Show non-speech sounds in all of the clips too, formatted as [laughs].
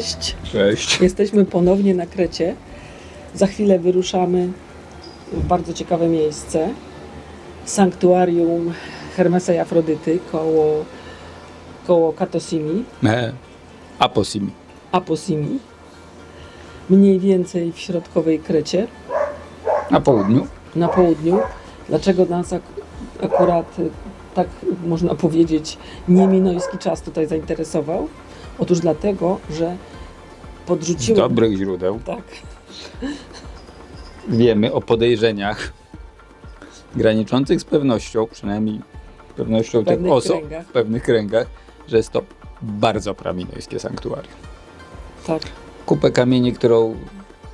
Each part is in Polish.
Cześć. Cześć. Jesteśmy ponownie na Krecie. Za chwilę wyruszamy w bardzo ciekawe miejsce. Sanktuarium Hermesa i Afrodyty koło, koło Katosimi, E, Aposimi. Aposimi. Mniej więcej w środkowej Krecie, Na południu. na południu. Dlaczego nas ak- akurat, tak można powiedzieć, nieminojski czas tutaj zainteresował? Otóż dlatego, że podrzuciłem... dobrych źródeł Tak. wiemy o podejrzeniach graniczących z pewnością, przynajmniej pewnością tych osób kręgach. w pewnych kręgach, że jest to bardzo praminojskie sanktuarium. Tak. Kupę kamieni, którą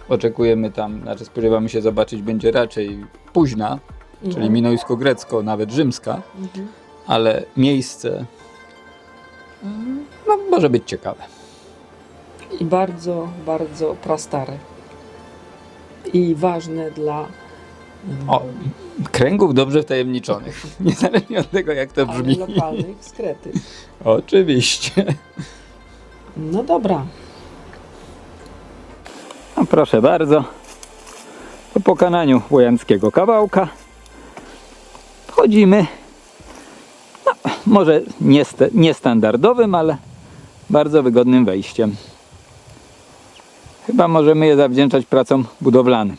oczekujemy tam, znaczy spodziewamy się zobaczyć, będzie raczej późna, czyli Mhm. minojsko-grecko, nawet rzymska, Mhm. ale miejsce mm, no, może być ciekawe. I bardzo, bardzo prastare. I ważne dla O, kręgów dobrze wtajemniczonych. [laughs] Niezależnie od tego, jak to ale brzmi. lokalnych skrety. [laughs] Oczywiście. No dobra. No proszę bardzo. Po pokonaniu wojanskiego kawałka wchodzimy. No, może niestandardowym, ale bardzo wygodnym wejściem. Chyba możemy je zawdzięczać pracom budowlanym.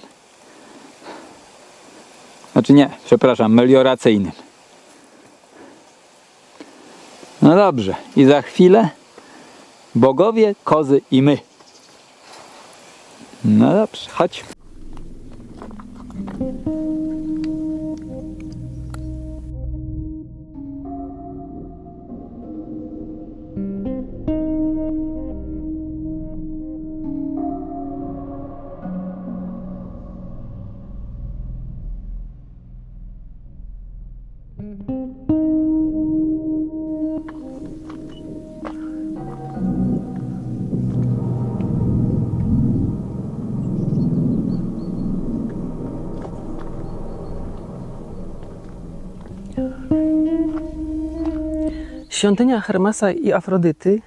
Znaczy nie, przepraszam, melioracyjnym. No dobrze, i za chwilę bogowie, kozy i my. No dobrze, chodź. Świątynia Hermesa i Afrodyty,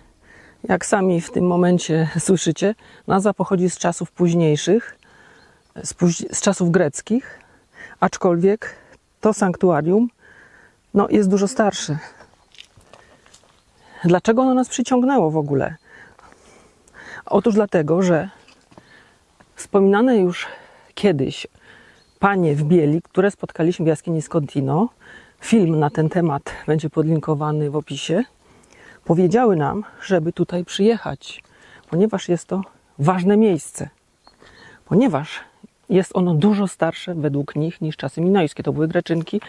jak sami w tym momencie słyszycie, nazwa pochodzi z czasów późniejszych, z, póź- z czasów greckich, aczkolwiek to sanktuarium no, jest dużo starsze. Dlaczego ono nas przyciągnęło w ogóle? Otóż dlatego, że wspominane już kiedyś panie w bieli, które spotkaliśmy w jaskini Scontino, film na ten temat będzie podlinkowany w opisie, powiedziały nam, żeby tutaj przyjechać, ponieważ jest to ważne miejsce. Ponieważ jest ono dużo starsze według nich niż czasy minojskie. To były Greczynki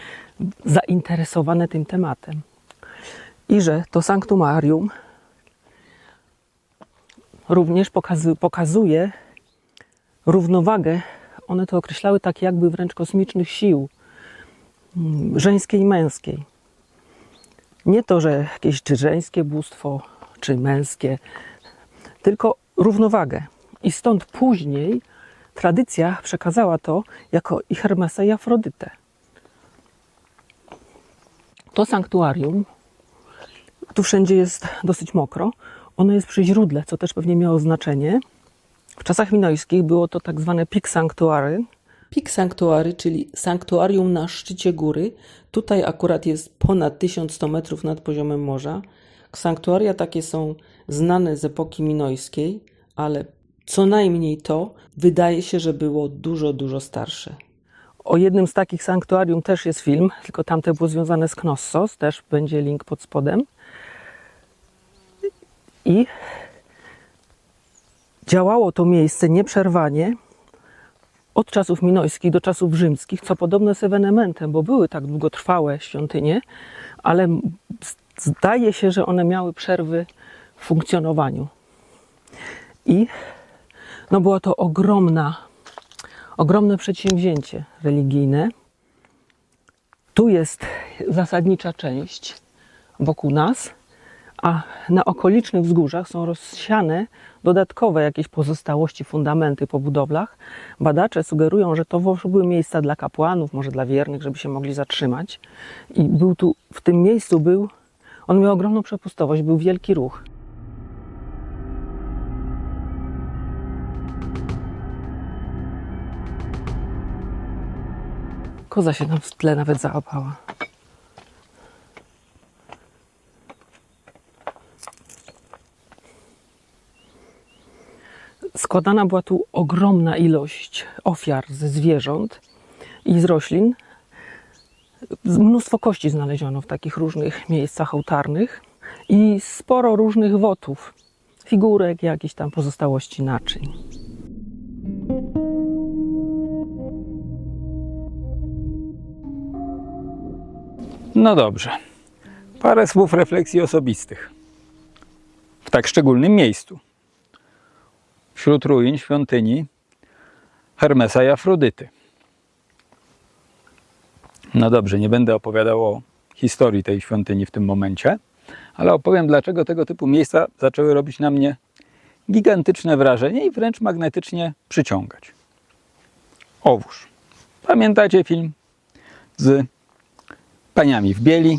zainteresowane tym tematem. I że to sanktumarium również pokazu- pokazuje równowagę. One to określały tak jakby wręcz kosmicznych sił żeńskiej i męskiej. Nie to, że jakieś czy żeńskie bóstwo, czy męskie, tylko równowagę. I stąd później tradycja przekazała to jako i Hermesa i Afrodytę. To sanktuarium, tu wszędzie jest dosyć mokro, ono jest przy źródle, co też pewnie miało znaczenie. W czasach minojskich było to tak zwane Peak Sanctuary. Peak Sanctuary, czyli sanktuarium na szczycie góry. Tutaj akurat jest ponad 1100 metrów nad poziomem morza. Sanktuaria takie są znane z epoki minojskiej, ale co najmniej to wydaje się, że było dużo, dużo starsze. O jednym z takich sanktuarium też jest film, tylko tamte było związane z Knossos, też będzie link pod spodem. I działało to miejsce nieprzerwanie od czasów minojskich do czasów rzymskich, co podobne jest ewenementem, bo były tak długotrwałe świątynie, ale zdaje się, że one miały przerwy w funkcjonowaniu. I no było to ogromna, ogromne przedsięwzięcie religijne. Tu jest zasadnicza część wokół nas, a na okolicznych wzgórzach są rozsiane dodatkowe jakieś pozostałości, fundamenty po budowlach. Badacze sugerują, że to były miejsca dla kapłanów, może dla wiernych, żeby się mogli zatrzymać. I był tu, w tym miejscu był, on miał ogromną przepustowość, był wielki ruch. Koza się nam w tle nawet zaopała. Składana była tu ogromna ilość ofiar ze zwierząt i z roślin. Mnóstwo kości znaleziono w takich różnych miejscach ołtarnych i sporo różnych wotów, figurek, jakichś tam pozostałości naczyń. No dobrze. Parę słów refleksji osobistych. W tak szczególnym miejscu. Wśród ruin świątyni Hermesa i Afrodyty. No dobrze, nie będę opowiadał o historii tej świątyni w tym momencie, ale opowiem, dlaczego tego typu miejsca zaczęły robić na mnie gigantyczne wrażenie i wręcz magnetycznie przyciągać. Owóż. Pamiętacie film z paniami w bieli,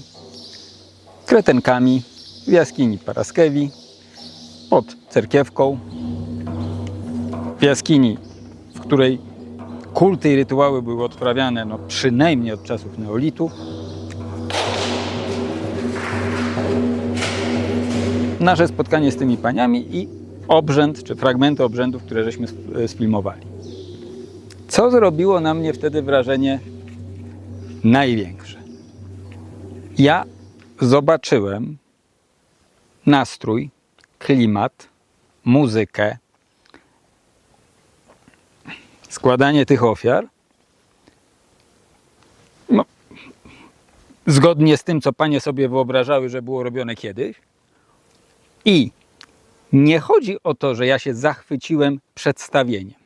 kretenkami w jaskini Paraskewi, pod cerkiewką, w jaskini, w której kulty i rytuały były odprawiane no, przynajmniej od czasów neolitu. Nasze spotkanie z tymi paniami i obrzęd, czy fragmenty obrzędów, które żeśmy e, sfilmowali. Co zrobiło na mnie wtedy wrażenie największe? ja zobaczyłem nastrój, klimat, muzykę, składanie tych ofiar. No, zgodnie z tym, co panie sobie wyobrażały, że było robione kiedyś. I nie chodzi o to, że ja się zachwyciłem przedstawieniem.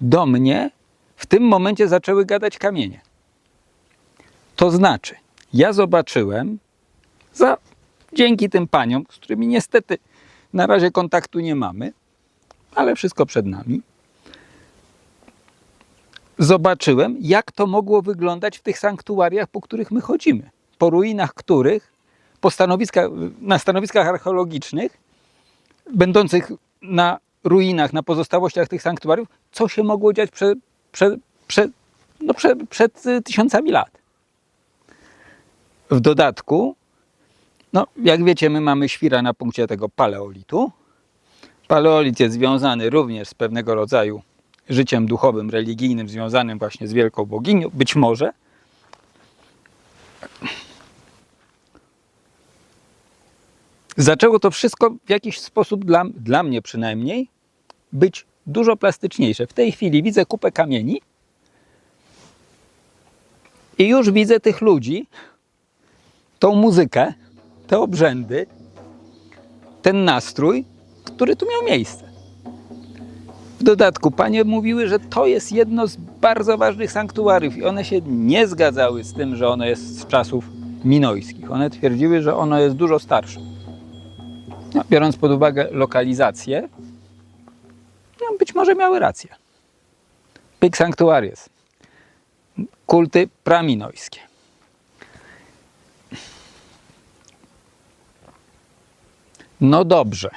Do mnie w tym momencie zaczęły gadać kamienie. To znaczy, ja zobaczyłem, za, dzięki tym paniom, z którymi niestety na razie kontaktu nie mamy, ale wszystko przed nami, zobaczyłem, jak to mogło wyglądać w tych sanktuariach, po których my chodzimy. Po ruinach których, po na stanowiskach archeologicznych, będących na ruinach, na pozostałościach tych sanktuariów, co się mogło dziać przed, przed, przed, no przed, przed y, tysiącami lat. W dodatku, no jak wiecie, my mamy świra na punkcie tego paleolitu. Paleolit jest związany również z pewnego rodzaju życiem duchowym, religijnym, związanym właśnie z wielką boginią, być może. Zaczęło to wszystko w jakiś sposób, dla, dla mnie przynajmniej, być dużo plastyczniejsze. W tej chwili widzę kupę kamieni i już widzę tych ludzi, tą muzykę, te obrzędy, ten nastrój, który tu miał miejsce. W dodatku panie mówiły, że to jest jedno z bardzo ważnych sanktuariów i one się nie zgadzały z tym, że ono jest z czasów minojskich. One twierdziły, że ono jest dużo starsze. No, biorąc pod uwagę lokalizację, no, być może miały rację. Pyk Sanctuaries. Kulty praminojskie. No dobrze.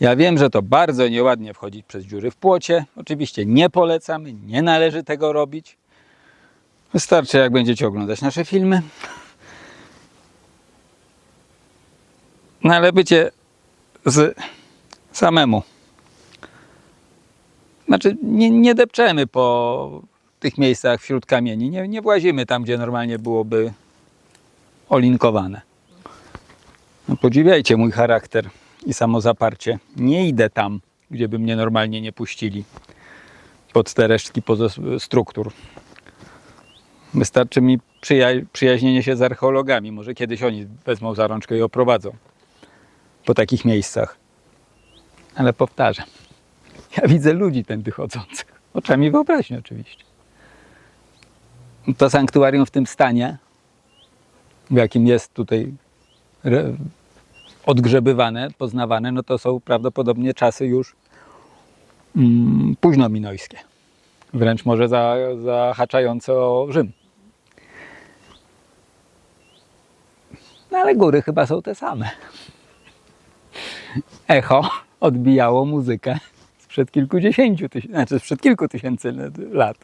Ja wiem, że to bardzo nieładnie wchodzić przez dziury w płocie. Oczywiście nie polecamy, nie należy tego robić. Wystarczy, jak będziecie oglądać nasze filmy. No ale bycie z samemu. Znaczy, nie, nie depczemy po tych miejscach wśród kamieni. Nie, nie włazimy tam, gdzie normalnie byłoby olinkowane. No, podziwiajcie mój charakter i samozaparcie. Nie idę tam, gdzie by mnie normalnie nie puścili pod te resztki struktur. Wystarczy mi przyja- przyjaźnienie się z archeologami. Może kiedyś oni wezmą za rączkę i oprowadzą po takich miejscach. Ale powtarzam, ja widzę ludzi tędy chodzących. Oczami wyobraźni oczywiście. To sanktuarium w tym stanie, w jakim jest tutaj odgrzebywane, poznawane, no to są prawdopodobnie czasy już mm, późno minojskie. Wręcz może za, zahaczające o Rzym. No ale góry chyba są te same. Echo odbijało muzykę sprzed kilkudziesięciu tysięcy, znaczy sprzed kilku tysięcy lat,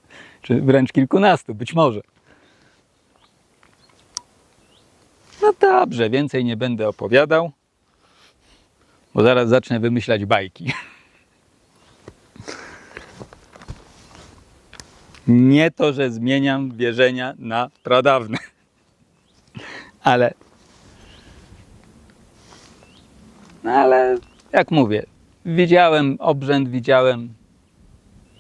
czy wręcz kilkunastu, być może. No dobrze, więcej nie będę opowiadał, bo zaraz zacznę wymyślać bajki. Nie to, że zmieniam wierzenia na pradawne, ale. No ale jak mówię, widziałem obrzęd, widziałem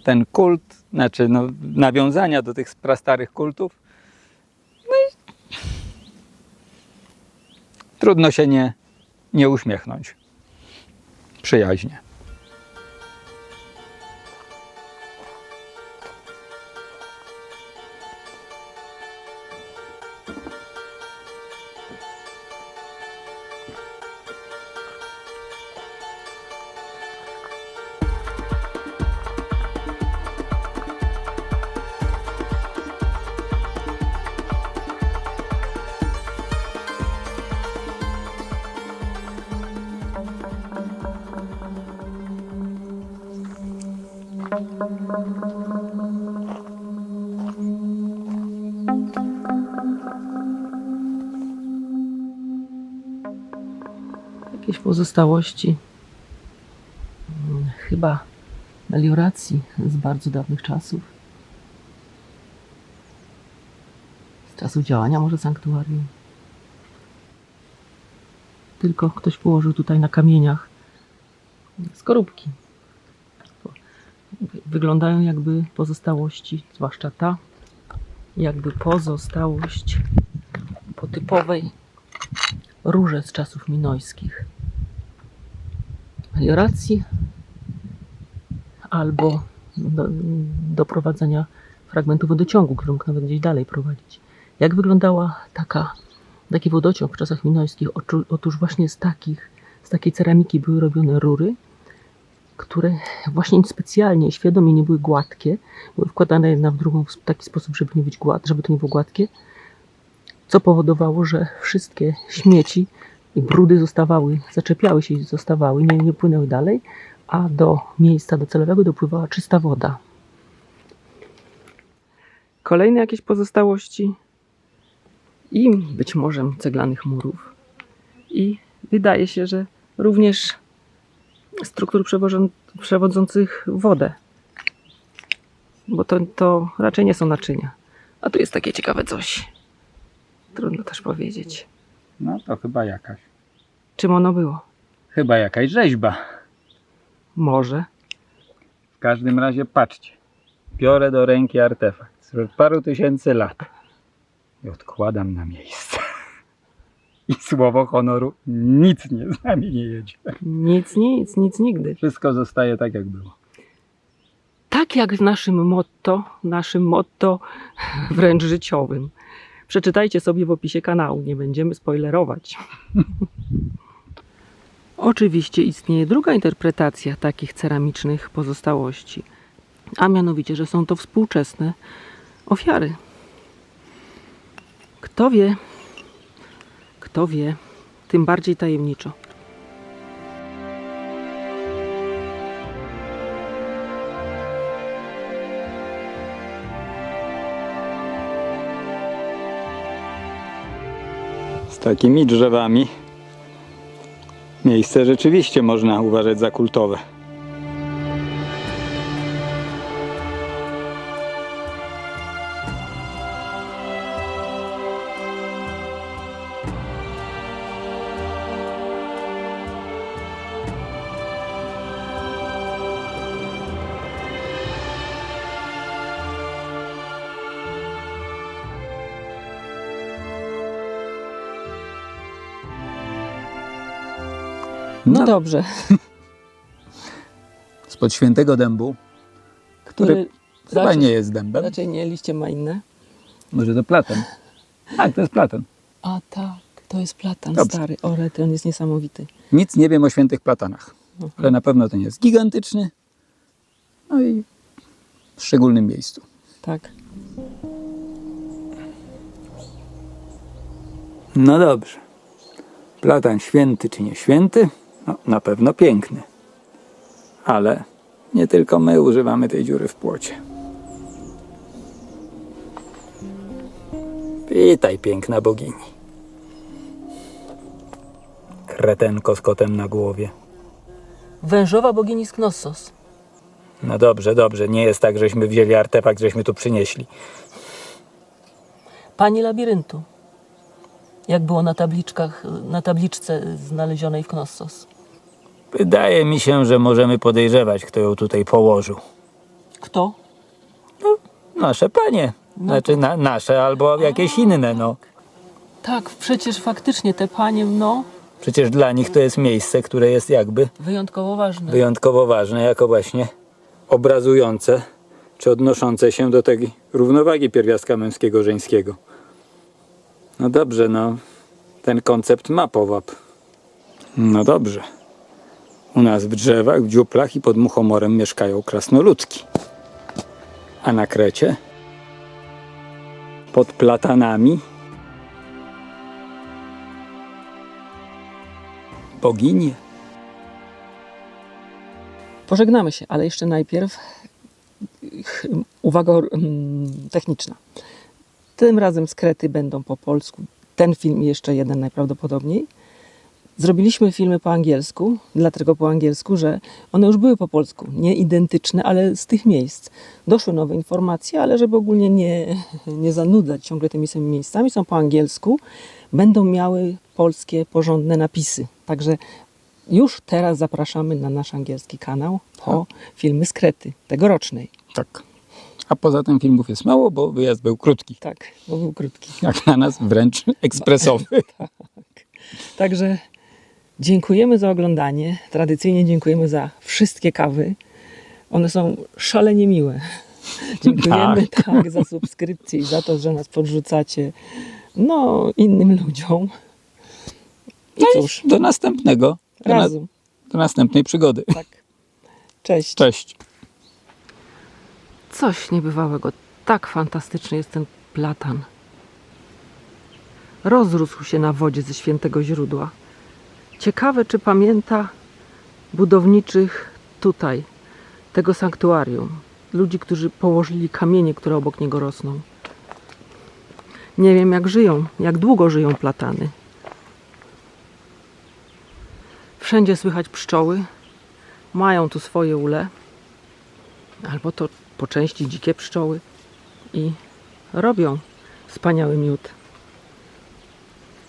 ten kult, znaczy no, nawiązania do tych prastarych kultów. No i trudno się nie, nie uśmiechnąć. Przyjaźnie. Pozostałości, mm, chyba melioracji z bardzo dawnych czasów. Z czasu działania może sanktuarium. Tylko ktoś położył tutaj na kamieniach skorupki. Wyglądają jakby pozostałości, zwłaszcza ta, jakby pozostałość po typowej róże z czasów minojskich. Melioracji albo do, doprowadzenia fragmentu wodociągu, który mógł nawet gdzieś dalej prowadzić. Jak wyglądała taka, taki wodociąg w czasach minojskich? Otóż właśnie z takich, z takiej ceramiki były robione rury, które właśnie specjalnie, świadomie nie były gładkie, były wkładane jedna w drugą w taki sposób, żeby nie być gład, żeby to nie było gładkie, co powodowało, że wszystkie śmieci brudy zostawały, zaczepiały się i zostawały, nie, nie płynęły dalej, a do miejsca docelowego dopływała czysta woda. Kolejne jakieś pozostałości i być może ceglanych murów. I wydaje się, że również struktur przewodzących wodę. Bo to, to raczej nie są naczynia. A tu jest takie ciekawe coś. Trudno też powiedzieć. No to chyba jakaś. Czym ono było? Chyba jakaś rzeźba. Może. W każdym razie patrzcie. Biorę do ręki artefakt sprzed paru tysięcy lat i odkładam na miejsce. I słowo honoru nic nie z nami nie jedzie. Nic, nic, nic nigdy. Wszystko zostaje tak, jak było. Tak jak w naszym motto, naszym motto wręcz życiowym. Przeczytajcie sobie w opisie kanału, nie będziemy spoilerować. [laughs] Oczywiście istnieje druga interpretacja takich ceramicznych pozostałości, a mianowicie, że są to współczesne ofiary. Kto wie, kto wie, tym bardziej tajemniczo. Takimi drzewami miejsce rzeczywiście można uważać za kultowe. No, dobrze. Spod świętego dębu, który Który chyba raczej, nie jest dębem. raczej nie, liście ma inne. Może to platon. Tak, to jest platon. A tak, to jest platan Dobrze. stary. On jest niesamowity. Nic nie wiem o świętych platanach, Mhm. ale na pewno ten jest gigantyczny. No i w szczególnym miejscu. Tak. No dobrze. Platan święty czy nie święty? No, na pewno piękny. Ale Nie tylko my używamy tej dziury w płocie. Witaj, piękna bogini. Kretenko z kotem na głowie. Wężowa bogini z Knossos. No dobrze, dobrze. Nie jest tak, żeśmy wzięli artefakt, żeśmy tu przynieśli. Pani labiryntu. Jak było na tabliczkach, na tabliczce znalezionej w Knossos. Wydaje mi się, że możemy podejrzewać, kto ją tutaj położył. Kto? Nasze panie. Znaczy na, nasze albo jakieś inne, no. Tak, przecież faktycznie te panie, no, Przecież dla nich to jest miejsce, które jest jakby wyjątkowo ważne. wyjątkowo ważne, jako właśnie obrazujące czy odnoszące się do tej równowagi pierwiastka męskiego, żeńskiego. No dobrze, no ten koncept ma powab. No dobrze. U nas w drzewach, w dziuplach i pod muchomorem mieszkają krasnoludki. A na Krecie? Pod platanami? Boginie. Pożegnamy się, ale jeszcze najpierw uwaga mm, techniczna. Tym razem skrety będą po polsku. Ten film jeszcze jeden najprawdopodobniej. Zrobiliśmy filmy po angielsku, dlatego po angielsku, że one już były po polsku, nie identyczne, ale z tych miejsc. Doszły nowe informacje, ale żeby ogólnie nie, nie zanudzać ciągle tymi samymi miejscami, są po angielsku, będą miały polskie, porządne napisy. Także już teraz zapraszamy na nasz angielski kanał po filmy z Krety, tegorocznej. Tak. A poza tym filmów jest mało, bo wyjazd był krótki. Tak, bo był krótki. Jak na nas wręcz ekspresowy. [laughs] Także dziękujemy za oglądanie. Tradycyjnie dziękujemy za wszystkie kawy. One są szalenie miłe. [laughs] Dziękujemy tak. za subskrypcję i za to, że nas podrzucacie no, innym ludziom. I cóż, Do następnego. Do, na, razu. do następnej przygody. Tak. Cześć. Cześć. Coś niebywałego. Tak fantastyczny jest ten platan. Rozrósł się na wodzie ze świętego źródła. Ciekawe, czy pamięta budowniczych tutaj, tego sanktuarium. Ludzi, którzy położyli kamienie, które obok niego rosną. Nie wiem, jak żyją, jak długo żyją platany. Wszędzie słychać pszczoły. Mają tu swoje ule albo to po części dzikie pszczoły i robią wspaniały miód.